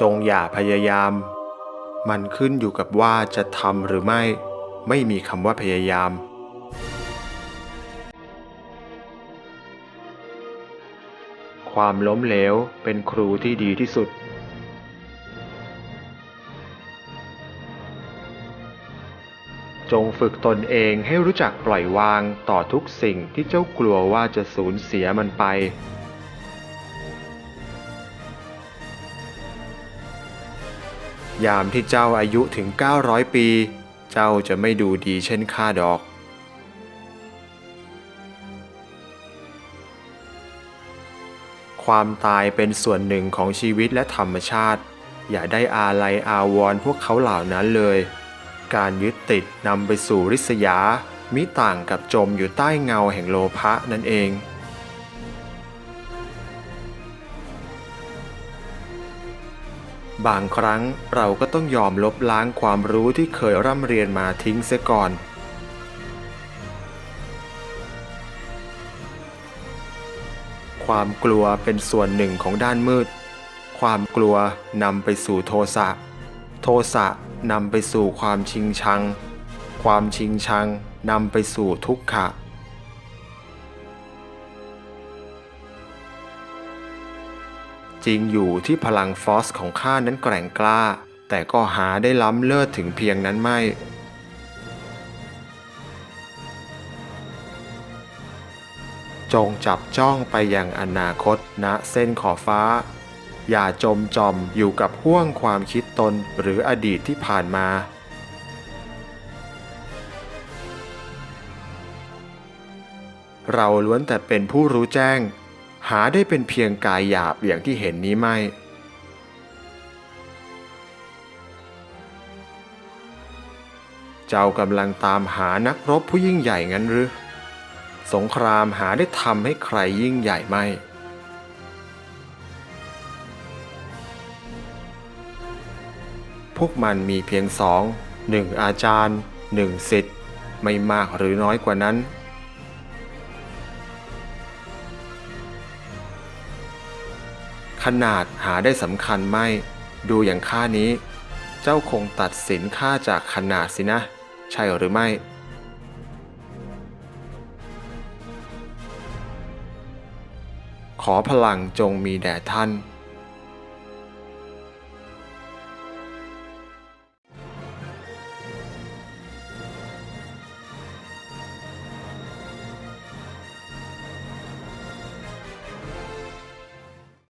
จงอย่าพยายาม มันขึ้นอยู่กับว่าจะทำหรือไม่ ไม่มีคำว่าพยายาม ความล้มเหลวเป็นครูที่ดีที่สุด จงฝึกตนเองให้รู้จักปล่อยวางต่อทุกสิ่งที่เจ้ากลัวว่าจะสูญเสียมันไป ยามที่เจ้าอายุถึง 900 ปี เจ้าจะไม่ดูดีเช่นข้าดอก ความตายเป็นส่วนหนึ่งของชีวิตและธรรมชาติ อย่าได้อาลัยอาวรพวกเขาเหล่านั้นเลย การยึดติดนำไปสู่ริษยา มิต่างกับจมอยู่ใต้เงาแห่งโลภะนั่นเอง บางครั้งเราก็ต้องยอมลบล้างความรู้ที่เคยร่ำเรียนมาทิ้งเสียก่อน ความกลัวเป็นส่วนหนึ่งของด้านมืด ความกลัวนำไปสู่โทสะ โทสะนำไปสู่ความชิงชัง ความชิงชังนำไปสู่ทุกขะ จริงอยู่ที่พลังฟอสของข้านั้นแกร่งกล้า แต่ก็หาได้ล้ำเลิศถึงเพียงนั้นไม่ จงจับจ้องไปยังอนาคตณเส้นขอบฟ้า อย่าจมจอมอยู่กับห่วงความคิดตนหรืออดีตที่ผ่านมาเราล้วนแต่เป็นผู้รู้แจ้ง หาได้เป็นเพียงกายหยาบอย่างที่เห็นนี้ไม่ เจ้ากำลังตามหานักรบผู้ยิ่งใหญ่งั้นหรือ สงครามหาได้ทำให้ใครยิ่งใหญ่ไม่ พวกมันมีเพียงสองหนึ่งอาจารย์หนึ่งสิทธิ์ไม่มากหรือน้อยกว่านั้น ขนาดหาได้สำคัญไม่ ดูอย่างข้านี้ เจ้าคงตัดสินข้าจากขนาดสินะ ใช่หรือไม่ขอพลังจงมีแด่ท่าน